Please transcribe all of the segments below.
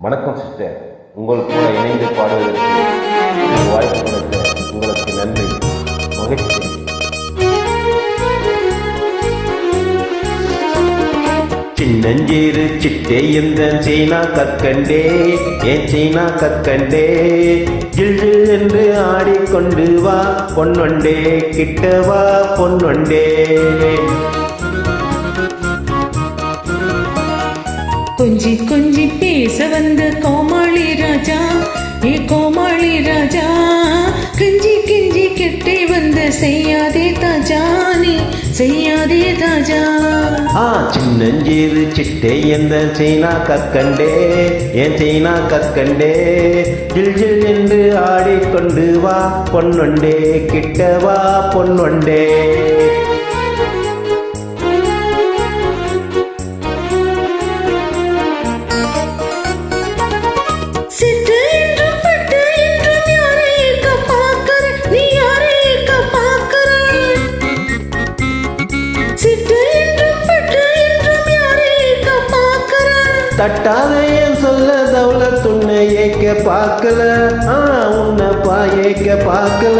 வணக்கம் சிஸ்டர் உங்கள் கூட இணைந்து பாடுவதற்கு வாய்ப்பு கொடுத்த உங்களுக்கு நன்றி. மகிழ்ச்சி. சின்னஞ்சீரு சிட்டே இந்த சீனா கற்கண்டே. ஏன் சீனா கற்கண்டே? ஜில் என்று ஆடிக்கொண்டு வா பொன்னொண்டே கிட்ட வா பொன்னொண்டே கொஞ்சி கொஞ்சி பேச வந்த கோமாளி ராஜா. ஏ கோமாளி ராஜா கெஞ்சி கெஞ்சி கெட்டே வந்த செய்யாதே தாஜா நீ செய்யாதே தாஜா. ஆ சின்னஞ்சீரு சிட்டே எந்த சீனா கற்கண்டே ஏன் சீனா கற்கண்டே? ஜில் ஜில் என்று ஆடிக்கொண்டு வா பொன்னொண்டே கிட்ட வா பொன்னொண்டே. தட்டாத ஏன் சொல்ல தவுல துண்ணை ஏக்க பார்க்கல? ஆ உன்னை பா ஏக்க பார்க்கல.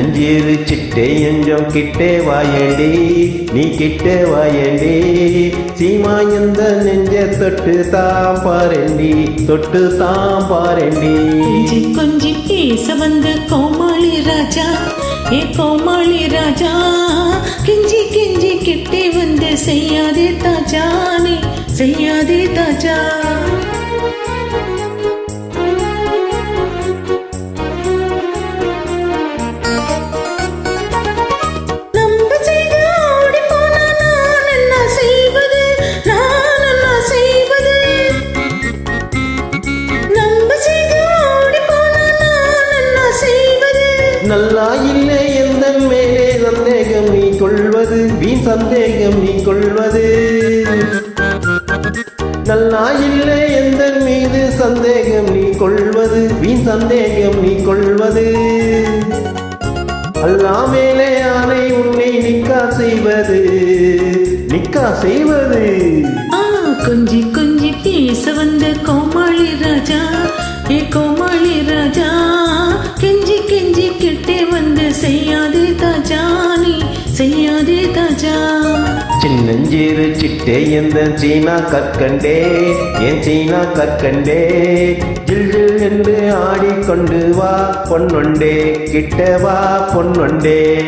சின்னஞ்சீரு சிட்டே எஞ்சம் கிட்டே வாயண்டி நீ கிட்டே வாயண்டி. சீமா எந்த நெஞ்ச தொட்டு தாம் பாரண்டி தொட்டு தாம் பாரண்டி கொஞ்சி பேச வந்த கோமாளி ராஜா ஏ கோமாளி ராஜா கெஞ்சி கெஞ்சி கிட்டே வந்து செய்யாதே தாஜானே செய்யாதே தாஜா. நல்லா இல்லை எந்த மேலே சந்தேகம் நீ கொள்வது வீண் சந்தேகம் நீ கொள்வது நல்லா இல்லை எந்த மீது சந்தேகம் நீ கொள்வது வீண் சந்தேகம் நீ கொள்வது அல்லா மேலே ஆணை உன்னை நிக்கா செய்வது. நிக்கா செய்வது. கொஞ்சி கொஞ்சி பேச வந்த கோமாளி ராஜா. ஏ கோமாளி சின்னஞ்சீரு சிட்டே எந்த சீனா கற்கண்டே? என் சீனா கற்கண்டே? ஜில் ஜில் என்று ஆடிக்கொண்டு வா பொன்னொண்டே. கிட்ட வா பொன்னொண்டே.